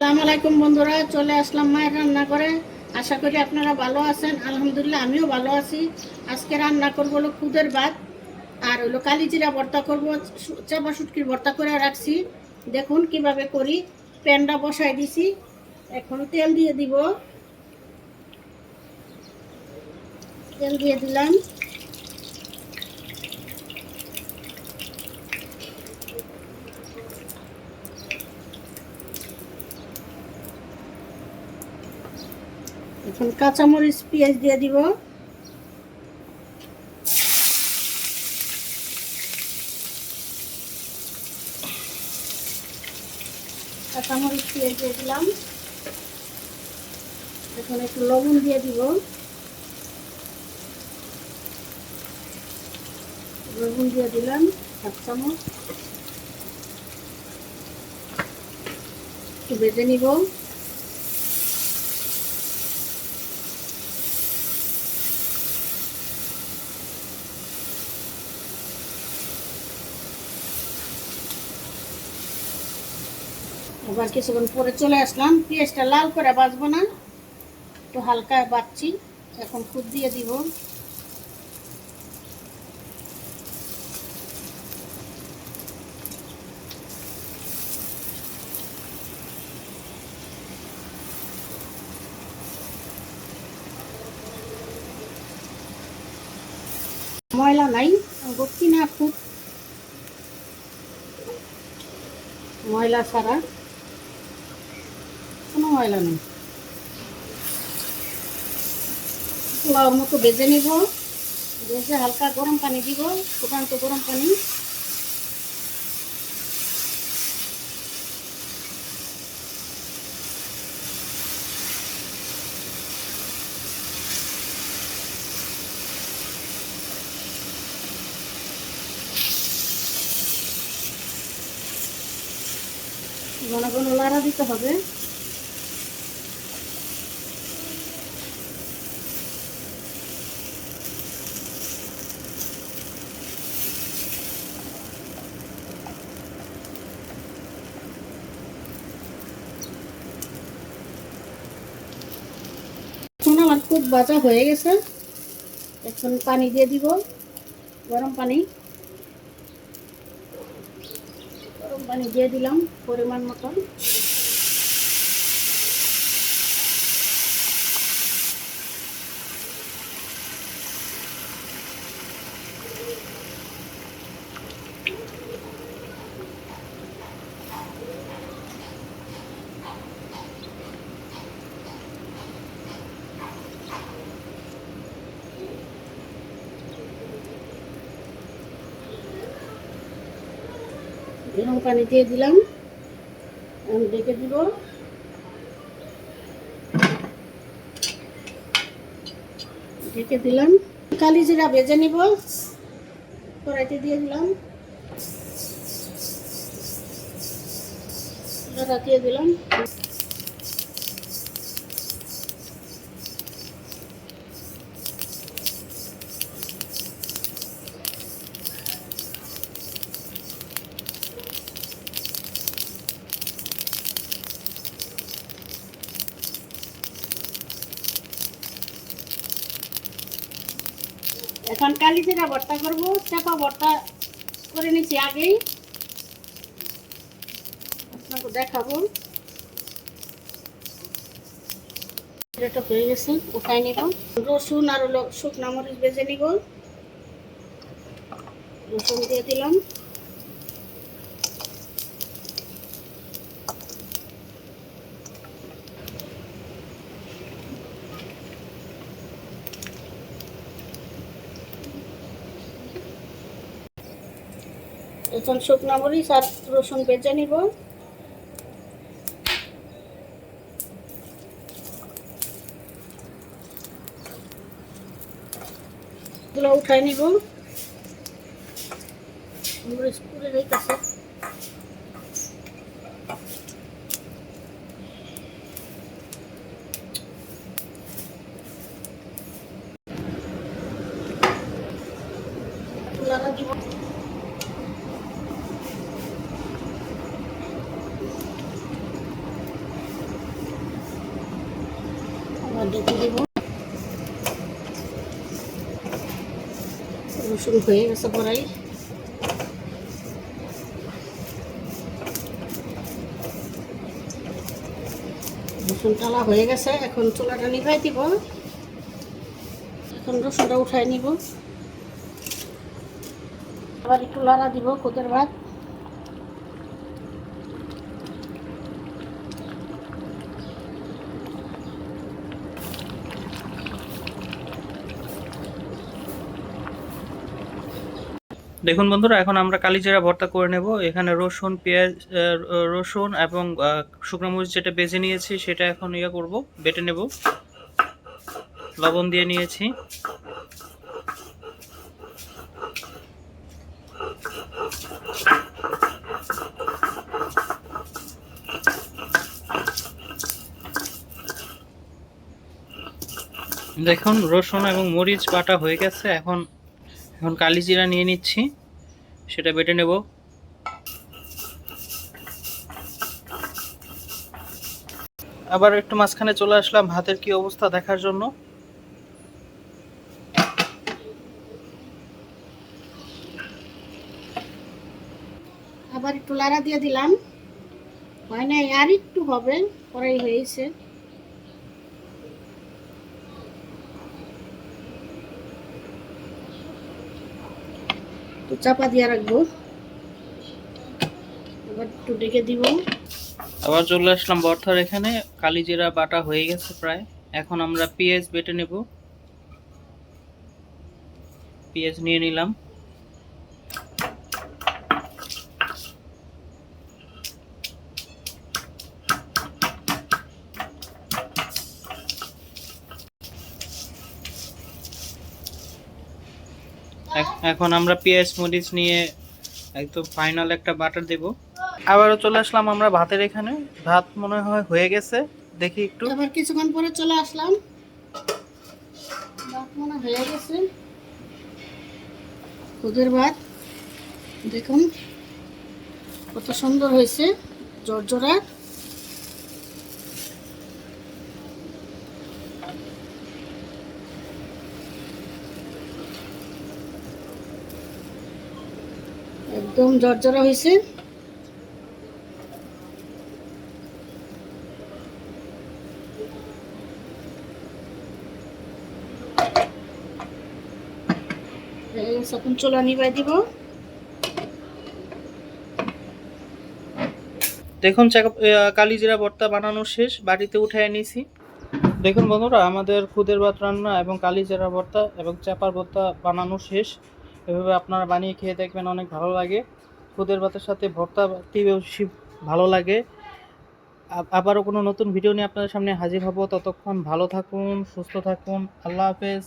আসসালামু আলাইকুম বন্ধুরা, চলে আসলাম মায়ের রান্না করে। আশা করি আপনারা ভালো আছেন। আলহামদুলিল্লাহ, আমিও ভালো আছি। আজকে রান্না করব হলো খুদের ভাত, আর হলো কালিজিরা ভর্তা করব। চাপা শুটকির ভর্তা করে রাখছি। দেখুন কীভাবে করি। প্যানটা বসাই দিছি। এখন তেল দিয়ে দিব। তেল দিয়ে দিলাম। এখন কাঁচামরিচ, পেঁয়াজ দিয়ে দিব। কাঁচামরিচ, পেঁয়াজ দিয়ে দিলাম। এখন একটু লবণ দিয়ে দিব। লবণ দিয়ে দিলাম এক চামচ। একটু বেজে নিব। আবার কিছুক্ষণ পরে চলে আসলাম। পেঁয়াজটা লাল করে বাজবো না। একটু হালকা বাচ্ছি এখন খুদ দিয়ে দিব। ময়লা নাই, গতি না খুব। ময়লা ছাড়া। কোনো ময়লা পোলাওর মতো ভেজে নিব। ভেজে হালকা গরম পানি দিব ফুটান্ত গরম পানি। ঘন ঘন লাড়া দিতে হবে। খুব বাজা হয়ে গেছে। এখন পানি দিয়ে দিব, গরম পানি। গরম পানি দিয়ে দিলাম পরিমাণ মতন। গরম পানি দিয়ে দিলাম। ডেকে দিব। ডেকে দিলাম। কালি জিরা ভেজে নিব। কড়াইতে দিয়ে দিলাম। দিয়ে দিলাম। এখন কালি জিরা ভর্তা করব, চাপা ভর্তা করে নিছি আগেই। আপনাকে দেখাবো। হয়ে গেছে, উঠাই নিব। রসুন আর শুকনা মরিচ বেজে নিব। রসুন দিয়ে দিলাম। এখন শুকনা মরিচ আর রসুন বেজে নিব। উঠাই নিব। মরিচ পুড়ে যাইতেছে লাগা দিব দেখে দেব। রসুন হয়ে গেছে পরাই রসুন টালা হয়ে গেছে, এখন চুলাটা নিভাই দিব। এখন রসুনটা উঠাই নিব। আবার একটু লাড়া দিব কোদের ভাত। দেখুন বন্ধুরা, এখন আমরা কালিজিরা ভর্তা করে নেব। এখানে রসুন, পেঁয়াজ রসুন এবং শুকনো মরিচ যেটা বেজে নিয়েছি সেটা এখন ইয়ে করব, বেটে নেব। লবণ দিয়ে নিয়েছি। দেখুন, রসুন এবং মরিচ বাটা হয়ে গেছে। এখন এখন কালি জিরা নিয়ে নিচ্ছি। সেটা বেটে নেব। আবার একটু মাঝখানে চলে আসলাম হাতের কি অবস্থা দেখার জন্য। আবার একটু লাড়া দিয়ে দিলাম। হয় নাই, আর একটু হবে পরেই হয়েছে। তো চাপা দিয়ে রাখব। আবার একটু ডেকে দিব। আবার চলে আসলাম বর্থার এখানে। কালি জিরা বাটা হয়ে গেছে প্রায়। এখন আমরা পেঁয়াজ বেটে নেব। পেঁয়াজ নিয়ে নিলাম। এখন আমরা পেঁয়াজ মরিচ নিয়ে একদম ফাইনাল একটা বাটার দেব। আবারও চলে আসলাম আমরা ভাতের এখানে। ভাত মনে হয় হয়ে গেছে। দেখি একটু। আবার কিছুক্ষণ পরে চলে আসলাম। ভাত মনে হয়ে গেছে। খুদের ভাত। দেখুন, কত সুন্দর হয়েছে। জর্জরা। একদম জর্জরা হয়েছে হয়ে এখন চুলা নিবাই দিব। দেখুন কালিজিরা ভর্তা বানানো শেষ বাড়িতে উঠে নিয়েছি দেখুন বন্ধুরা, আমাদের খুদের ভাত রান্না এবং কালিজিরা ভর্তা এবং চাপার ভর্তা বানানো শেষ। এভাবে আপনারা বানিয়ে খেয়ে দেখবেন অনেক ভালো লাগে। খুদের ভাতের সাথে ভর্তা অতি বেশি ভালো লাগে। আবারও কোনো নতুন ভিডিও নিয়ে আপনাদের সামনে হাজির হব। ততক্ষণ ভালো থাকুন, সুস্থ থাকুন। আল্লাহ হাফেজ।